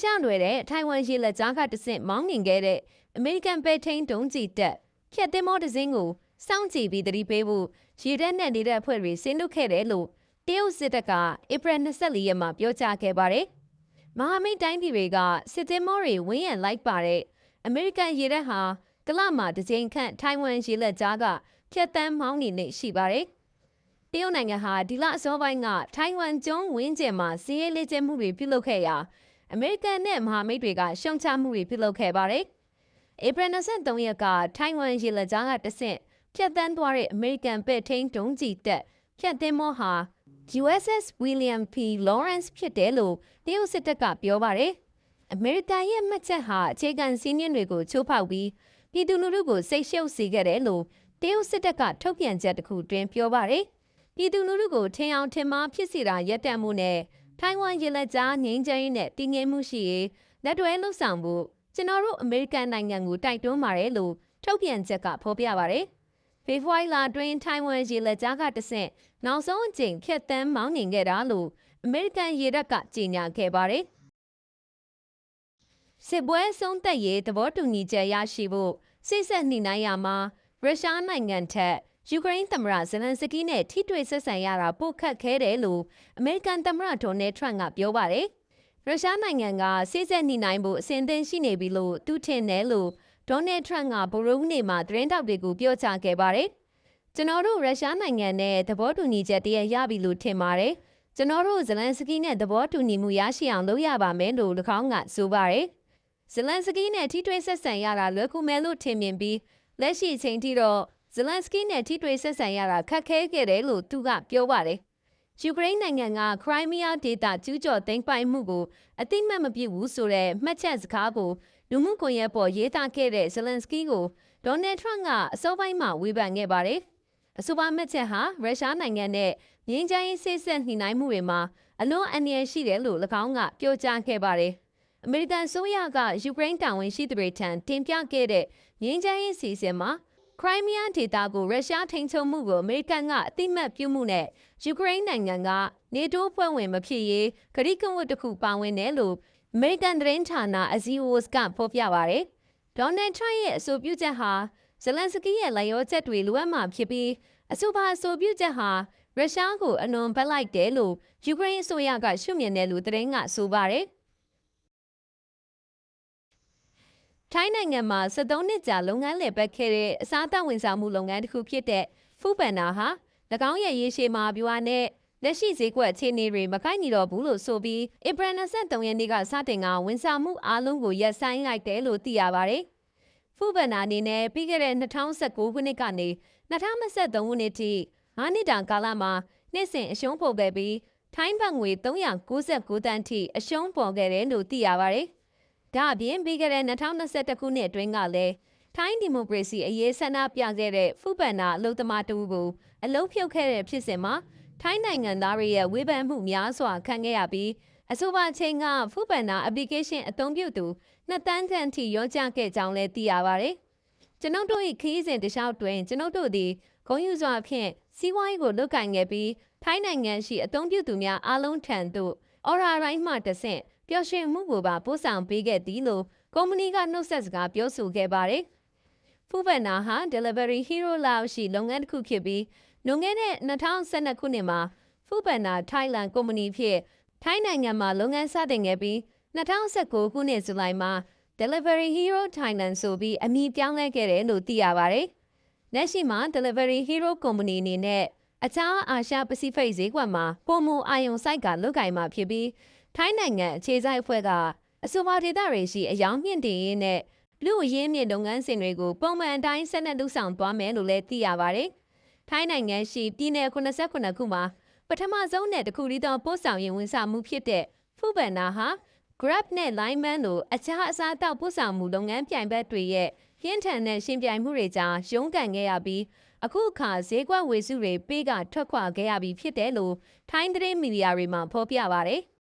ရှားလွယ်တဲ့ထိုင်ဝမ်ရေလက်ကြားကတဆင့်မောင်းနှင်ခဲ့တဲ့အမေရိကန်ပဲထိန်ဒုံးကျည်တက်ဖြတ်သင်းမောတစ်စင်းကိုစောင့်ကြည့်ပြီးသတိပေးဖို့ရေတပ်နဲ့နေတဲ့အဖွဲ့တွေဆင်းလုခဲ့တယ်လို့တရုတ်စစ်တပ်ကဧပြီ24ရက်မှာပြောကြားခဲ့ပါတယ်။မဟာမိတ်တိုင်းပြည်တွေကစစ်သင်းမောတွေဝင်းရံလိုက်ပါတဲ့အမေရိကန်ရေတပ်ဟာကလမှာတစ်ကြိမ်ခန့်ထိုင်ဝမ်ရေလက်ကြားကဖြတ်သန်းမောင်းနေနေရှိပါတယ်။တရုတ်နိုင်ငံဟာဒီလအစောပိုင်းကထိုင်ဝမ်ကျွန်းဝင်းကျင်မှာစီးရဲလေ့ကျင့်မှုတွေပြုလုပ်ခဲ့ရာ အမေရိကန်နဲ့မဟာမိတ်တွေကရှုံချမှုတွေပြုလုပ်ခဲ့ပါတယ်။ဧပြီ23ရက်ကထိုင်ဝမ်ရေလက်ကြားကတဆင့်ဖြတ်သန်းသွားတဲ့အမေရိကန်ပဲ့ထိန်းဒုံးကျည်တပ်ဖြတ်သင်းမောဟာ USS William P. Lawrence ဖြစ်တယ်လို့တရုတ်စစ်တပ်ကပြောပါတယ်။အမေရိကန်ရဲ့မှတ်ချက်ဟာအခြေခံစည်းမျဉ်းတွေကိုချိုးဖောက်ပြီးပြည်သူလူထုကိုစိတ်ရှုပ်စေခဲ့တယ်လို့တရုတ်စစ်တပ်ကထုတ်ပြန်ချက်တစ်ခုတွင်ပြောပါတယ်။ပြည်သူလူထုကိုထင်အောင်ထင်မှားဖြစ်စေတာရပ်တန့်မှုနဲ့ ထိုင်ဝမ်ရေလက်ကြားငြိမ်းချမ်းရေးနဲ့တည်ငြိမ်မှုရှိရေးလက်တွဲလှုပ်ဆောင်ဖို့ကျွန်တော်တို့အမေရိကန်နိုင်ငံကိုတိုက်တွန်းပါတယ်လို့ထုတ်ပြန်ချက်ကဖော်ပြပါတယ်။ဖေဖော်ဝါရီလတွင်ထိုင်ဝမ်ရေလက်ကြားကတဆင့်နောက်ဆုံးအကြိမ်ဖြတ်တန်းမောင်းနှင်ခဲ့တာလို့အမေရိကန်ရေတပ်ကကြေညာခဲ့ပါတယ်။စစ်ပွဲဆုံးသက်ရေးသဘောတူညီချက်ရရှိဖို့စိတ်ဆက်နှိနှိုင်းရမှာရုရှားနိုင်ငံထက် ယူကရိန်းသမ္မတဇလန်စကီနဲ့ထိတွေ့ဆက်ဆံရတာပိုခက်ခဲတယ်လို့အမေရိကန်သမ္မတဒေါ်နယ်ထရန့်ကပြောပါတယ်။ရုရှားနိုင်ငံကစိတ်ဆက်နှိနှိုင်းဖို့အစဉ်သင့်ရှိနေပြီလို့သူထင်တယ်လို့ဒေါ်နယ်ထရန့်ကဗိုလ်ရုံးနေမှာသတင်းတောက်တွေကိုပြောကြားခဲ့ပါတယ်။ကျွန်တော်တို့ရုရှားနိုင်ငံနဲ့သဘောတူညီချက်တည်းရပြီလို့ထင်ပါတယ်။ကျွန်တော်တို့ဇလန်စကီနဲ့သဘောတူညီမှုရရှိအောင်လုပ်ရပါမယ်လို့၎င်းကဆိုပါတယ်။ဇလန်စကီနဲ့ထိတွေ့ဆက်ဆံရတာလွယ်ကူမယ်လို့ထင်မြင်ပြီးလက်ရှိအချိန်ထိတော့ ဇလန်စကီနဲ့ထိတွေ့ဆက်ဆံရတာခက်ခဲခဲ့တယ်လို့သူကပြောပါတယ်။ယူကရိန်းနိုင်ငံကခရိုင်းမီးယားဒေသကျူးကျော်သိမ်းပိုက်မှုကိုအတိမတ်မပြုဘူးဆိုတဲ့မှတ်ချက်စကားကိုလူမှုကွန်ရက်ပေါ်ရေးသားခဲ့တဲ့ဇလန်စကီကိုဒေါ်နယ်ထရန့်ကအစောပိုင်းမှာဝေဖန်ခဲ့ပါတယ်။အဆိုပါမှတ်ချက်ဟာရုရှားနိုင်ငံနဲ့ငြိမ်းချမ်းရေးစိတ်ဆက်နှိနှိုင်းမှုတွေမှာအလွန်အန္တရာယ်ရှိတယ်လို့၎င်းကပြောကြားခဲ့ပါတယ်။အမေရိကန်ဆိုရကယူကရိန်းတာဝန်ရှိသူတွေထံတင်ပြခဲ့တဲ့ငြိမ်းချမ်းရေးစီစဉ်မှာ ခရိုင်းမီးယားဒေသကိုရုရှားထိန်းချုပ်မှုကိုအမေရိကန်ကအတိမတ်ပြုမှုနဲ့ယူကရိန်းနိုင်ငံကနေတိုးဖွဲ့ဝင်မဖြစ်ရေးဂရိကဝတ်တစ်ခုပါဝင်တယ်လို့အမေရိကန်သတင်းဌာနအဇီဝိုစ်ကဖော်ပြပါရယ်ဒေါ်နယ်ထရန့်ရဲ့အဆိုပြုချက်ဟာဇလန်စကီရဲ့လက်ရောချက်တွေလိုအပ်မှာဖြစ်ပြီးအဆိုပါအဆိုပြုချက်ဟာရုရှားကိုအလွန်ဘက်လိုက်တယ်လို့ယူကရိန်းအစိုးရကရှုမြင်တယ်လို့သတင်းကဆိုပါတယ်။ ထိုင်းနိုင်ငံမှာ73နှစ်ကြာလုပ်ငန်းလည်ပတ်ခဲ့တဲ့အစားအသောက်ဝန်ဆောင်မှုလုပ်ငန်းတစ်ခုဖြစ်တဲ့ဖူပန်နာဟာ၎င်းရဲ့ရေရှည်မှာဗျူဟာနဲ့လက်ရှိဈေးကွက်အခြေအနေတွေမကိုက်ညီတော့ဘူးလို့ဆိုပြီးဧပြီ23ရက်နေ့ကစတင်ကဝန်ဆောင်မှုအားလုံးကိုရပ်ဆိုင်းလိုက်တယ်လို့သိရပါတယ်။ဖူပန်နာအနေနဲ့ပြီးခဲ့တဲ့2019ခုနှစ်ကနေ2023ခုနှစ်ထိ9နှစ်တာကာလမှာနှစ်စဉ်အရှုံးပေါ်ခဲ့ပြီးထိုင်းဘတ်ငွေ399တန်းထိအရှုံးပေါ်ခဲ့တယ်လို့သိရပါတယ်။ ဒါအပြင်ပြီးခဲ့တဲ့2021ခုနှစ်အတွင်းကလည်းထိုင်းဒီမိုကရေစီအရေးဆန္ဒပြခဲ့တဲ့ဖူပန်နာအလုသမားတူကိုအလုဖြုတ်ခဲ့တဲ့ဖြစ်စဉ်မှာထိုင်းနိုင်ငံသားတွေရဲ့ဝေဖန်မှုများစွာခံခဲ့ရပြီးအဆိုပါချိန်ကဖူပန်နာ application အသုံးပြုသူနှစ်တန်းခန့်ထိရောကြခဲ့ကြောင်းလည်းသိရပါတယ်။ကျွန်ုပ်တို့၏ခရီးစဉ်တခြားတွင်ကျွန်ုပ်တို့သည်ဂုံယူစွာဖြင့်စီးပွားရေးကိုလုပ်ကိုင်ခဲ့ပြီးထိုင်းနိုင်ငံရှိအသုံးပြုသူများအားလုံးထံသို့အော်ရာရိုင်းမှတဆင့် ပျော်ရွှင်မှုကိုပါပို့ဆောင်ပေးခဲ့သည်လို့ကုမ္ပဏီကနှုတ်ဆက်စကားပြောဆိုခဲ့ပါတယ်။ဖူဗန်နာဟာ Delivery Hero လောက်ရှိလုပ်ငန်းတစ်ခုဖြစ်ပြီးလွန်ခဲ့တဲ့2012ခုနှစ်မှာဖူဗန်နာ Thailand ကုမ္ပဏီဖြစ်ထိုင်းနိုင်ငံမှာလုပ်ငန်းစတင်ခဲ့ပြီး2019ခုနှစ်ဇူလိုင်မှာ Delivery Hero Thailand ဆိုပြီးအမည်ပြောင်းလဲခဲ့တယ်လို့သိရပါတယ်။လက်ရှိမှာ Delivery Hero ကုမ္ပဏီအနေနဲ့အခြားအာရှပစိဖိတ်ဈေးကွက်မှာပုံမအာယုံစိုက်ကလုတ်ကင်မှာဖြစ်ပြီး ထိုင်းနိုင်ငံအခြေစိုက်အဖွဲ့ကအဆိုပါဒေသတွေရှိအယောင်မြင့်တင်ရေးနဲ့လူအရင်းမြင့်လုပ်ငန်းစဉ်တွေကိုပုံမှန်အတိုင်းဆက်လက်လုပ်ဆောင်သွားမယ်လို့လည်းသိရပါတယ်။ထိုင်းနိုင်ငံရှိပြည်내89ခုမှာပထမဆုံးနဲ့တခုတည်းသောပို့ဆောင်ရေးဝန်ဆောင်မှုဖြစ်တဲ့ဖူဘန်နာဟာ Grab နဲ့ Lineman တို့အခြားအစားအသောက်ပို့ဆောင်မှုလုပ်ငန်းပြိုင်ဘက်တွေရဲ့ရင်းထန်တဲ့ရှင်ပြိုင်မှုတွေကြားရုန်းကန်ခဲ့ရပြီးအခုအခါဈေးကွက်ဝေစုတွေပေးကထွက်ခွာခဲ့ရပြီးဖြစ်တယ်လို့ထိုင်းသတင်းမီဒီယာတွေမှာဖော်ပြပါတယ်။